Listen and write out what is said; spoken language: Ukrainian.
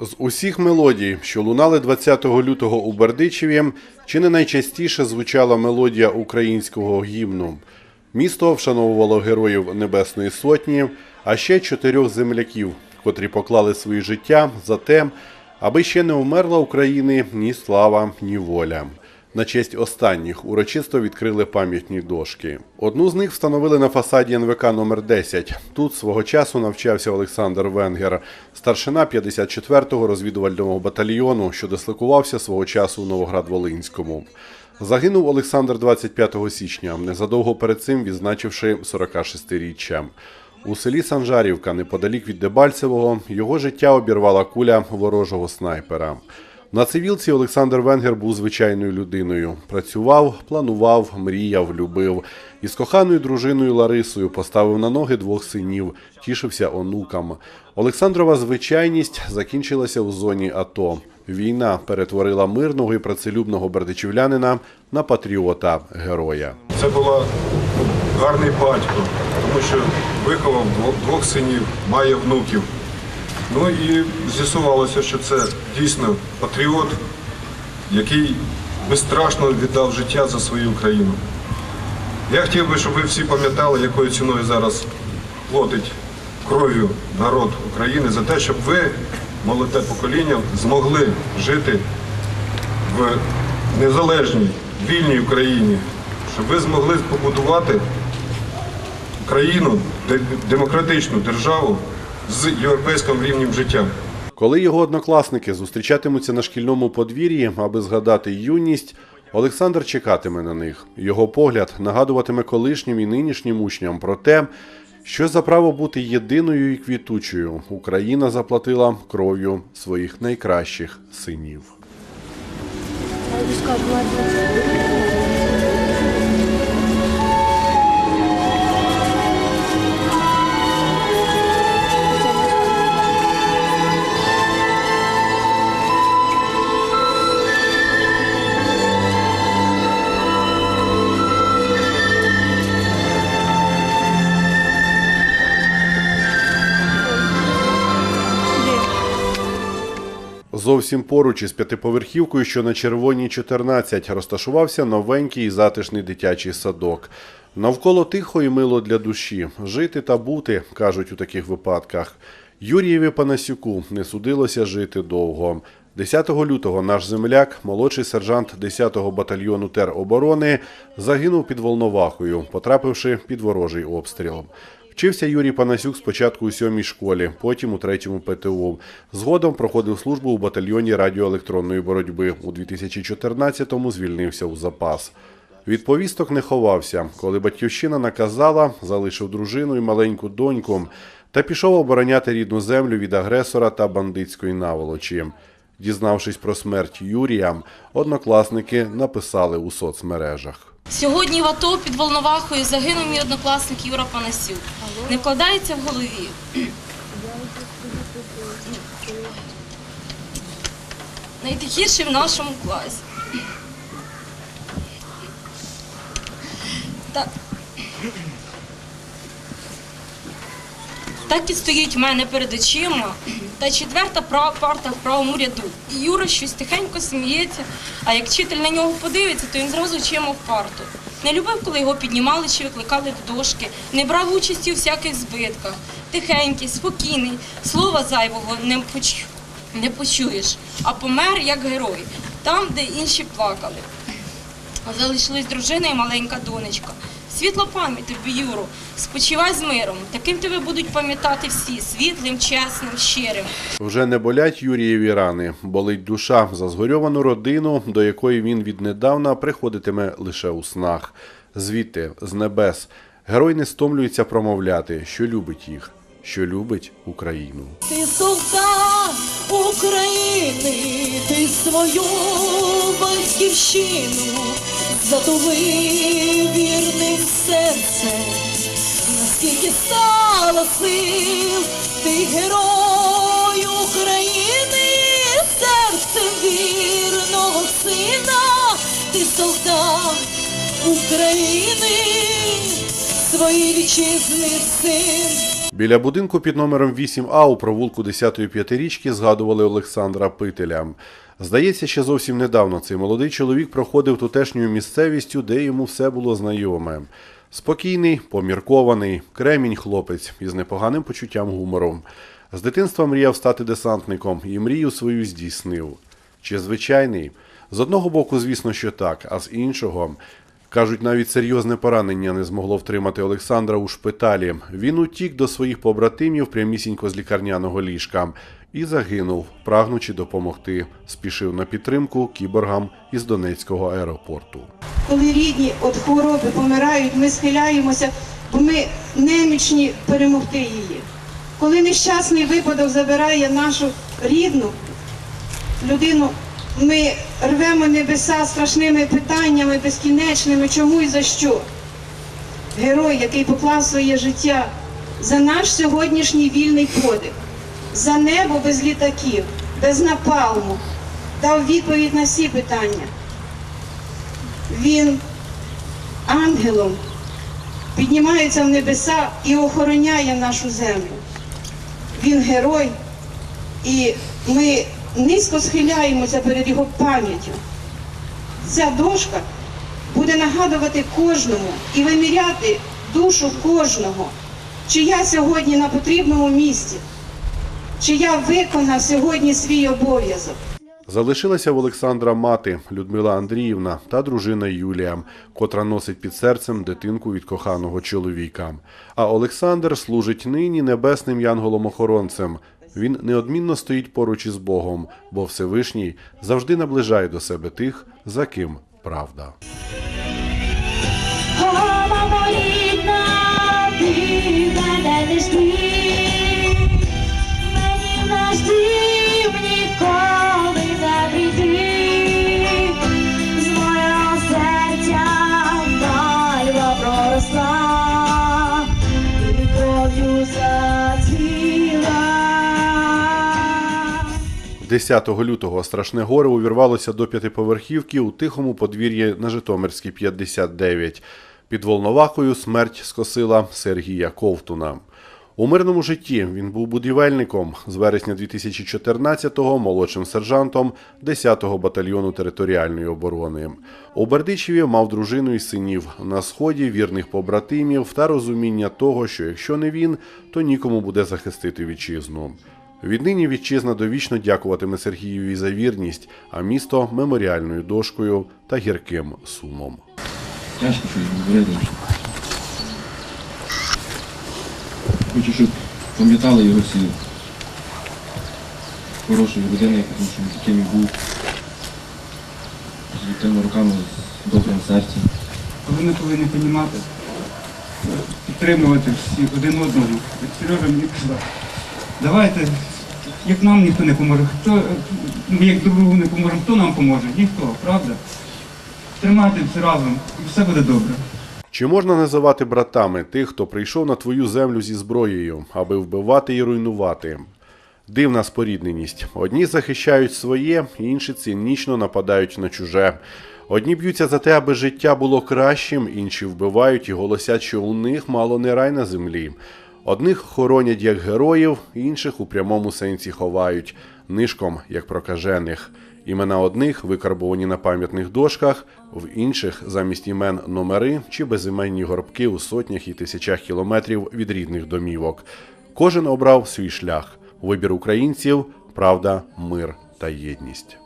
З усіх мелодій, що лунали 20 лютого у Бердичеві, чи не найчастіше звучала мелодія українського гімну. Місто вшановувало героїв Небесної Сотні, а ще чотирьох земляків, котрі поклали свої життя за те, аби ще не вмерла України ні слава, ні воля. На честь останніх урочисто відкрили пам'ятні дошки. Одну з них встановили на фасаді НВК номер 10 Тут свого часу навчався Олександр Венгер, старшина 54-го розвідувального батальйону, що дислокувався свого часу у Новоград-Волинському. Загинув Олександр 25 січня, незадовго перед цим відзначивши 46-річчя. У селі Санжарівка, неподалік від Дебальцевого, його життя обірвала куля ворожого снайпера. На цивілці Олександр Венгер був звичайною людиною. Працював, планував, мріяв, любив. Із коханою дружиною Ларисою поставив на ноги двох синів, тішився онукам. Олександрова звичайність закінчилася у зоні АТО. Війна перетворила мирного і працелюбного бердичівлянина на патріота героя. Це була гарний батько, тому що виховав двох, синів, має внуків. Ну і з'ясувалося, що це дійсно патріот, який безстрашно віддав життя за свою Україну. Я хотів би, щоб ви всі пам'ятали, якою ціною зараз платить кров'ю народ України за те, щоб ви, молоде покоління, змогли жити в незалежній, вільній Україні, щоб ви змогли побудувати країну, демократичну державу з європейським рівнем життя. Коли його однокласники зустрічатимуться на шкільному подвір'ї, аби згадати юність, Олександр чекатиме на них. Його погляд нагадуватиме колишнім і нинішнім учням про те, що за право бути єдиною і квітучою Україна заплатила кров'ю своїх найкращих синів. Зовсім поруч із п'ятиповерхівкою, що на червоній 14, розташувався новенький і затишний дитячий садок. Навколо тихо і мило для душі. Жити та бути, кажуть у таких випадках. Юрієві Панасюку не судилося жити довго. 10 лютого наш земляк, молодший сержант 10-го батальйону тероборони, загинув під Волновахою, потрапивши під ворожий обстріл. Вчився Юрій Панасюк спочатку у сьомій школі, потім у третьому ПТУ. Згодом проходив службу у батальйоні радіоелектронної боротьби. У 2014-му звільнився у запас. Від повісток не ховався. Коли батьківщина наказала, залишив дружину і маленьку доньку та пішов обороняти рідну землю від агресора та бандитської наволочі. Дізнавшись про смерть Юрія, однокласники написали у соцмережах. Сьогодні в АТО під Волновахою загинув мій однокласник Юра Панасюк. Не вкладається в голові. Найтихіший в нашому класі. Так. Так і стоїть в мене перед очима. Та четверта права парта в правому ряду. І Юра щось тихенько сміється, а як вчитель на нього подивиться, то він зразу очима в парту. Не любив, коли його піднімали чи викликали до дошки, не брав участі у всяких збитках. Тихенький, спокійний, слова зайвого не, поч... не почуєш, а помер як герой, там, де інші плакали. Залишились дружина і маленька донечка. Світла пам'ять тобі, Юро, спочивай з миром. Таким тебе будуть пам'ятати всі світлим, чесним, щирим. Вже не болять Юрієві рани, болить душа за згорьовану родину, до якої він віднедавна приходитиме лише у снах. Звідти, з небес, герой не стомлюється промовляти, що любить їх, що любить Україну. Ти солдат України, ти свою батьківщину затулив вірним серцем, наскільки стало сил, ти герой України, серцем вірного сина, ти солдат України, своєї вітчизни син. Біля будинку під номером 8А у провулку 10-ї п'ятирічки згадували Олександра Пителя. Здається, ще зовсім недавно цей молодий чоловік проходив тутешньою місцевістю, де йому все було знайоме. Спокійний, поміркований, кремінь хлопець із непоганим почуттям гумору. З дитинства мріяв стати десантником і мрію свою здійснив. Чи звичайний? З одного боку, звісно, що так, а з іншого. Кажуть, навіть серйозне поранення не змогло втримати Олександра у шпиталі. Він утік до своїх побратимів прямісінько з лікарняного ліжка і загинув, прагнучи допомогти. Спішив на підтримку кіборгам із Донецького аеропорту. коли рідні від хвороби помирають, ми схиляємося, бо ми немічні перемогти її. Коли нещасний випадок забирає нашу рідну людину, ми рвемо небеса страшними питаннями, безкінечними, чому і за що. Герой, який поклав своє життя за наш сьогоднішній вільний подих, за небо без літаків, без напалму, дав відповідь на всі питання. Він ангелом піднімається в небеса і охороняє нашу землю. Він герой, і ми низько схиляємося перед його пам'яттю. Ця дошка буде нагадувати кожному і виміряти душу кожного, чи я сьогодні на потрібному місці, чи я виконав сьогодні свій обов'язок. Залишилася в Олександра мати Людмила Андріївна та дружина Юлія, котра носить під серцем дитинку від коханого чоловіка. А Олександр служить нині небесним янголом-охоронцем. Він неодмінно стоїть поруч із Богом, бо Всевишній завжди наближає до себе тих, за ким правда. Ти проросла, і зацвіла. 10 лютого страшне горе увірвалося до п'ятиповерхівки у тихому подвір'ї на Житомирській 59. Під Волновахою смерть скосила Сергія Ковтуна. У мирному житті він був будівельником з вересня 2014-го молодшим сержантом 10-го батальйону територіальної оборони. У Бердичеві мав дружину і синів на сході вірних побратимів та розуміння того, що якщо не він, то нікому буде захистити вітчизну. Віднині вітчизна довічно дякуватиме Сергієві за вірність, а місто меморіальною дошкою та гірким сумом. Хочу, щоб пам'ятали його всі хорошою людиною, тому що він таким був. З відкритими руками, з добрим серцем. ми повинні розуміти, підтримувати всі один одного. Сережа мені казав, давайте, як нам ніхто не поможе, хто, як друг другу не поможемо, хто нам поможе? Ніхто, правда? Тримати все разом, і все буде добре. Чи можна називати братами тих, хто прийшов на твою землю зі зброєю, аби вбивати і руйнувати? Дивна спорідненість. Одні захищають своє, інші цинічно нападають на чуже. Одні б'ються за те, аби життя було кращим, інші вбивають і голосять, що у них мало не рай на землі. Одних хоронять як героїв, інших у прямому сенсі ховають, нишком як прокажених. Імена одних викарбовані на пам'ятних дошках, в інших замість імен номери чи безіменні горбки у сотнях і тисячах кілометрів від рідних домівок. Кожен обрав свій шлях. Вибір українців, правда, мир та єдність.